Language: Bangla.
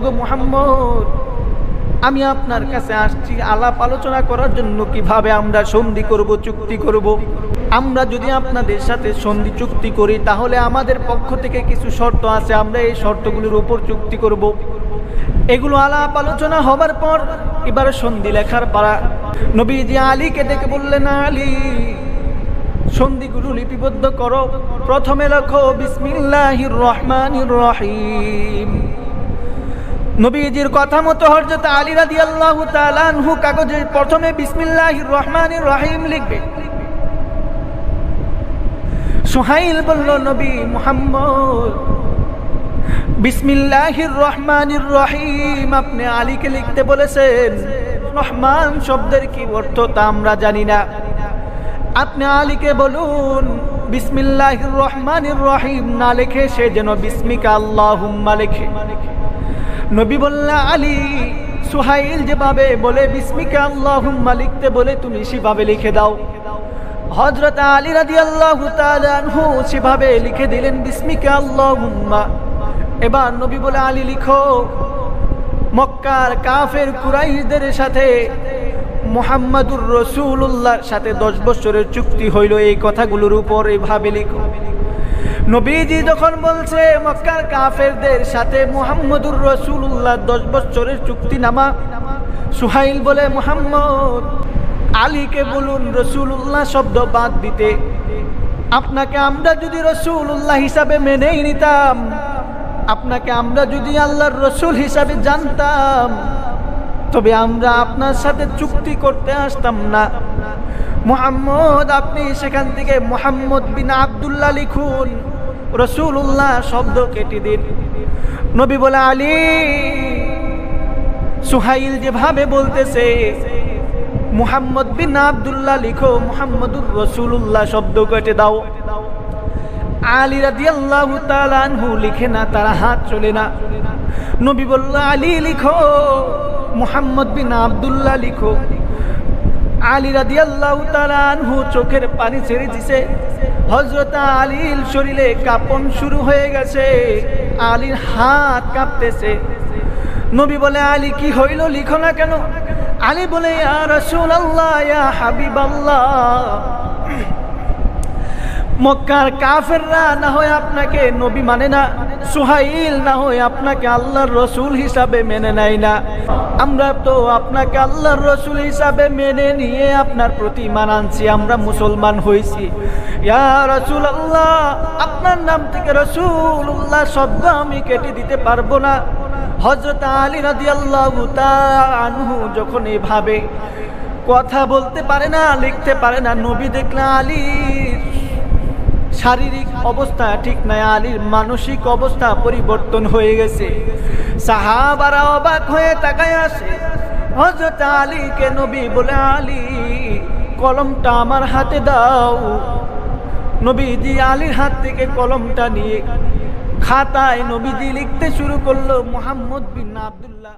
ওগো মুহাম্মদ, আমি আপনার কাছে আসছি, আলাপ আলোচনা করার জন্য কীভাবে আমরা সন্ধি করব, চুক্তি করব? আমরা যদি আপনাদের সাথে সন্ধি চুক্তি করি, তাহলে আমাদের পক্ষ থেকে কিছু শর্ত আছে, আমরা এই শর্তগুলোর উপর চুক্তি করব। এগুলো আলাপ আলোচনা হবার পর, এবার সন্ধি লেখার পারা নবীজি আলীকে ডেকে বললেন, আলী, সন্ধিগুলো লিপিবদ্ধ করো। প্রথমে লেখো, বিসমিল্লাহির রহমানির রহিম। নবীজির কথা মতো হযরত আলী রাদিয়াল্লাহু তাআলা আনহু কাগজে প্রথমে বিসমিল্লাহির রহমানির রহিম লিখবে। সোহাইল বলল, নবী মুহাম্মদ, বিসমিল্লাহির রহমানির রহিম, আপনি আলীকে লিখতে বলেছেন। রহমান শব্দের কি অর্থ তা আমরা জানি না। আপনি আলীকে বলুন, বিসমিল্লাহির রহমানির রহিম, না লেখে সে যেন বিসমিকা আল্লাহুম্মা লেখে। নবী বললা, আলী, সুহাইল যেভাবে বলে, বিসমিকা আল্লাহুম্মা লিখতে বলে, তুমি সেভাবে লিখে দাও। হজরত আলী রাদি আল্লাহ সেভাবে লিখে দিলেন, বিসমিকা আল্লাহুম্মা। এবার নবী বলে, আলী, লিখো। মক্কার কাফের কুরাইশদের সাথে মোহাম্মদুর রসুল্লাহর সাথে দশ বছরের চুক্তি হইল, এই কথাগুলোর উপর এভাবে লিখো। নবীজি যখন বলছে, মক্কার কাফেরদের সাথে মোহাম্মদুর রসুল্লাহ দশ বছরের চুক্তি নামা, সুহাইল বলে, মোহাম্মদ, আলীকে বলুন রসুল্লাহ শব্দ বাদ দিতে। আপনাকে আমরা যদি রসুল্লাহ হিসাবে মেনেই নিতাম, আপনাকে আমরা যদি আল্লাহর রসুল হিসাবে জানতাম, তবে আমরা আপনার সাথে চুক্তি করতে আসতাম না। মোহাম্মদ, আপনি সেখান থেকে মোহাম্মদ বিন আবদুল্লাহ লিখুন। রসুল্লাহ শব্দ কেটে দিন। নবী বলে, আলী, সুহাইল যেভাবে বলতেছে, মুহাম্মদ বিন আবদুল্লাহ লিখো, মুহাম্মদুর রসুল্লাহ শব্দ কেটে দাও। আলী রাদিয়াল্লাহু তাআলা আনহু লিখে না, তারা হাত চলে না। নবী বলল, আলী, লিখো, মুহাম্মদ বিন আবদুল্লাহ লিখো। আলী রাদি আল্লাহ আনহু চোখের পানি ছেড়ে দিছে। হজরত আলীর শরীরে কাঁপন শুরু হয়ে গেছে। আলীর হাত কাঁপতেছে। নবী বলে, আলী, কি হইল? লিখো না কেন? আলী বলে, ইয়া রাসূলুল্লাহ, ইয়া হাবিবাল্লাহ। মক্কার কাফেররা না হয় আপনাকে নবী মানে না, সুহাইল না হয় আপনাকে আল্লাহর রসুল হিসাবে মেনে নেয় না। আমরা তো আপনাকে আল্লাহর রসুল হিসাবে মেনে নিয়ে আপনার প্রতি মানানছি আমরা মুসলমান হয়েছি ইয়া রসুল আল্লাহ আপনার নাম থেকে রসুল্লাহ শব্দ আমি কেটে দিতে পারব না। হজরত আলী রাদি আল্লাহ আনহু যখন এভাবে কথা বলতে পারে না, লিখতে পারে না, নবী দেখলে আলীর শারীরিক অবস্থা ঠিক নাই, আলীর মানসিক অবস্থা পরিবর্তন হয়ে গেছে। সাহাবারা অবাক হয়ে তাকায় আসে হজরত আলীকে নবী বলে আলী, কলমটা আমার হাতে দাও। নবীজি আলীর হাত থেকে কলমটা নিয়ে খাতায় নবীজি লিখতে শুরু করল, মোহাম্মদ বিন আবদুল্লাহ।